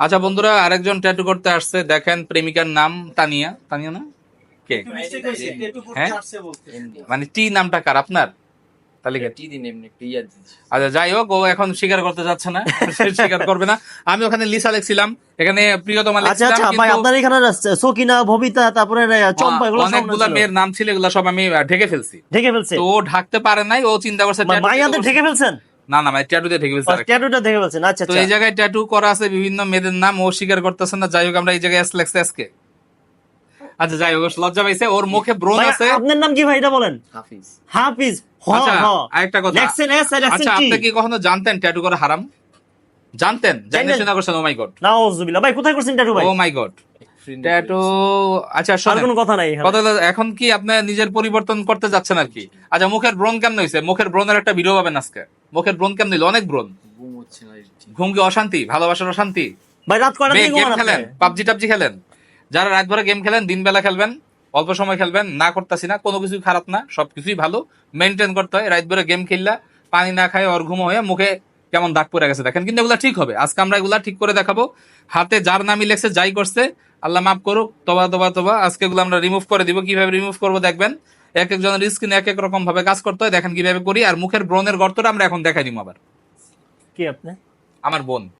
আচ্ছা বন্ধুরা আরেকজন ট্যাটু করতে আসছে। দেখেন প্রেমিকার নাম তানিয়া। তানিয়া না? কে? হ্যাঁ? মানে টি নামটা কার? আপনার? তাহলে টি দিন এমনি একটু আচ্ছা যাই হোক ও এখন স্বীকার করতে যাচ্ছে না। সে স্বীকার করবে না। আমি ওখানে লিসা লিখছিলাম। এখানে প্রিয়তমা আচ্ছা লিখছিলাম আচ্ছা ভাই আপনার এখানে সকিনা ভবিতা তারপরে চম্পা এগুলো সব মেয়ের নাম ছিল এগুলো সব আমি ঢেকে ফেলছি। ঢেকে ফেলছে? তো ও ঢাকতে পারে নাই ও চিন্তা করছে। ঢেকে ফেলছেন? না না ভাই ট্যাটু দিয়ে ঢেকে ফেলছে ট্যাটুটা ঢেকে ফেলছেন আচ্ছা তো আচ্ছা। এই জায়গায় ট্যাটু করা আছে বিভিন্ন মেয়েদের নাম ও স্বীকার করতেছে না যাই হোক আমরা এই জায়গায় আজকে। আচ্ছা যাই হোক লজ্জা পাইছে ওর মুখে ব্রণ ভাই, আছে। আপনার নাম কি ভাই এটা বলেন? হাফিজ। হাফিজ হ আচ্ছা আরেকটা কথা। লেখছেন এস আর আচ্ছা আপনি কি কখনো জানতেন ট্যাটু করা হারাম? জানতেন? জানেন করছেন ও মাই গড নাউজুবিল্লাহ ভাই কোথায় করছেন ট্যাটু ভাই? ও মাই গড ট্যাটু আচ্ছা কোনো কথা নাই কথা এখন কি আপনি নিজের পরিবর্তন করতে যাচ্ছেন আর কি? আচ্ছা মুখের ব্রণ কেমন হয়েছে? মুখের ব্রণের একটা ভিডিও পাবেন আজকে। মুখের ব্রণ কেমন হইল অনেক ব্রণ। ঘুম কি অশান্তি ভালোবাসার অশান্তি। ভাই রাত কয়টা থেকে গেম খেলেন পাবজি টাবজি খেলেন। যারা রাত ভরে গেম খেলেন দিন বেলা খেলবেন অল্প সময় খেলবেন না করতেছি না কোনো কিছুই খারাপ না সবকিছুই ভালো। মেনটেন করতে হয় রাত ভরে গেম খেললা পানি না খায় ঘুম হয়ে মুখে কেমন দাগ পড়ে গেছে দেখেন। কিন্তু এগুলা ঠিক হবে। আজকে আমরা এগুলা ঠিক করে দেখাবো। হাতে যার নামই লেখছে যাই করছে আল্লাহ মাফ করুক তবা তোবা তোবা আজকে এগুলো আমরা রিমুভ করে দিব। কীভাবে রিমুভ করব দেখবেন? এক একজনের স্কিন এক এক রকম ভাবে কাজ করতে হয়। দেখেন কীভাবে করি। আর মুখের ব্রণের গর্তটা আমরা এখন দেখাই দিব আবার। কি আপনি? আমার বোন।